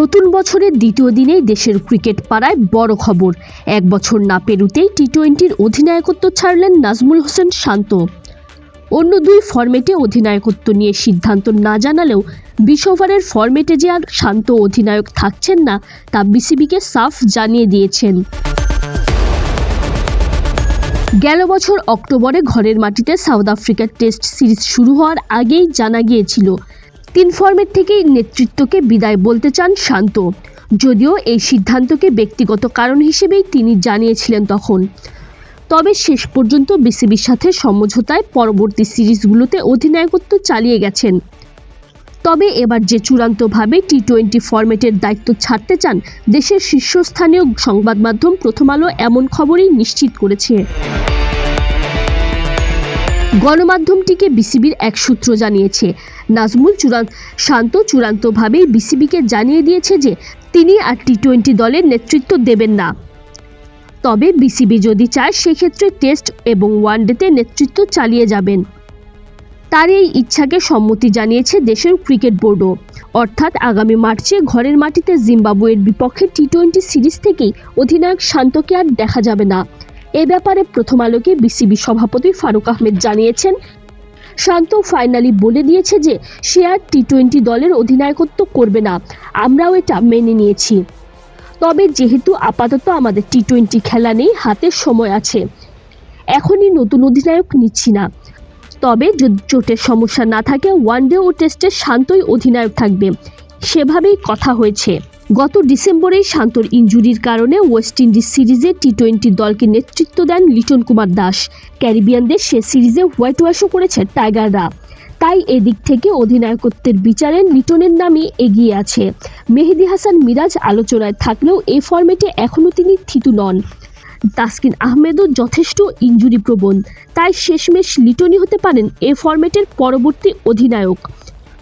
নতুন বছরের দ্বিতীয় দিনেই দেশের ক্রিকেট পাড়ায় বড় খবর। এক বছর না পেরুতেই টি টোয়েন্টির অধিনায়কত্ব ছাড়লেন নাজমুল হোসেন শান্ত। অন্য দুই ফরম্যাটে অধিনায়কত্ব নিয়ে সিদ্ধান্ত না জানালেও বিশ ওভারের ফরম্যাটে যে আর শান্ত অধিনায়ক থাকছেন না, তা বিসিবিকে সাফ জানিয়ে দিয়েছেন। গেল বছর অক্টোবরে ঘরের মাটিতে সাউথ আফ্রিকার টেস্ট সিরিজ শুরু হওয়ার আগেই জানা গিয়েছিল তিন ফর্মেট থেকেই নেতৃত্বকে বিদায় বলতে চান শান্ত। যদিও এই সিদ্ধান্তকে ব্যক্তিগত কারণ হিসেবেই তিনি জানিয়েছিলেন তখন। তবে শেষ পর্যন্ত বিসিবির সাথে সমঝোতায় পরবর্তী সিরিজগুলোতে অধিনায়কত্ব চালিয়ে গেছেন। তবে এবার যে চূড়ান্তভাবে টি টোয়েন্টি ফরম্যাটের দায়িত্ব ছাড়তে চান, দেশের শীর্ষস্থানীয় সংবাদ মাধ্যম প্রথম আলো এমন খবরই নিশ্চিত করেছে। গণমাধ্যমটিকে বিসিবির এক সূত্র জানিয়েছে। নাজমুল চূড়ান্ত, শান্ত চূড়ান্তভাবেই বিসিবিকে জানিয়ে দিয়েছে যে, তিনি আর টি টোয়েন্টি দলের নেতৃত্ব দেবেন না। তবে বিসিবি যদি চায়, সেক্ষেত্রে টেস্ট এবং ওয়ানডেতে নেতৃত্ব চালিয়ে যাবেন। তার এই ইচ্ছাকে সম্মতি জানিয়েছে দেশের ক্রিকেট বোর্ডও। অর্থাৎ আগামী মার্চে ঘরের মাটিতে জিম্বাবুয়ের বিপক্ষে টি টোয়েন্টি সিরিজ থেকেই অধিনায়ক শান্তকে আর দেখা যাবে না। এ ব্যাপারে প্রথম আলোকে বিসিবি সভাপতি ফারুক আহমেদ জানিয়েছেন, শান্ত ফাইনালি বলে দিয়েছে যে সে আর টি টোয়েন্টি দলের অধিনায়কত্ব করবে না। আমরাও এটা মেনে নিয়েছি। তবে যেহেতু আপাতত আমাদের টি টোয়েন্টি খেলা নেই, হাতে সময় আছে। এখনই নতুন অধিনায়ক নিচ্ছি না। তবে যদি চোটের সমস্যা না থাকে, ওয়ানডে ও টেস্টে শান্তই অধিনায়ক থাকবে। সেভাবেই কথা হয়েছে। গত ডিসেম্বরেই শান্তর ইনজুরির কারণে ওয়েস্ট ইন্ডিজ সিরিজে টি টোয়েন্টি দলকে নেতৃত্ব দেন লিটন কুমার দাস। ক্যারিবিয়ানদের সে সিরিজে হোয়াইট ওয়াশও করেছে টাইগাররা। তাই এদিক থেকে অধিনায়কত্বের বিচারে লিটনের নামই এগিয়ে আছে। মেহেদি হাসান মিরাজ আলোচনায় থাকলেও এই ফর্মেটে এখনও তিনি থিতু নন। তাসকিন আহমেদও যথেষ্ট ইঞ্জুরি প্রবণ। তাই শেষমেশ লিটনই হতে পারেন এ ফরম্যাটের পরবর্তী অধিনায়ক।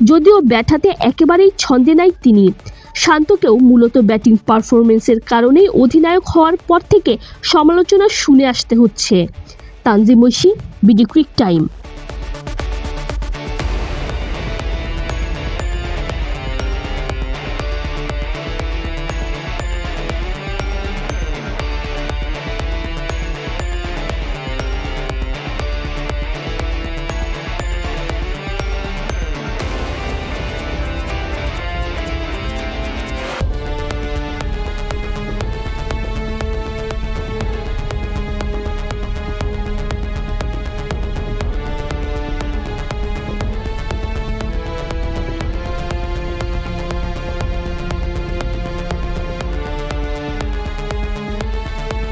যদিও ব্যাটাতে একেবারেই ছন্দে নাই তিনি। শান্তকেও মূলত ব্যাটিং পারফরমেন্সের কারণেই অধিনায়ক হওয়ার পর থেকে সমালোচনা শুনে আসতে হচ্ছে। Tanzim Oishi, BD Cric Time.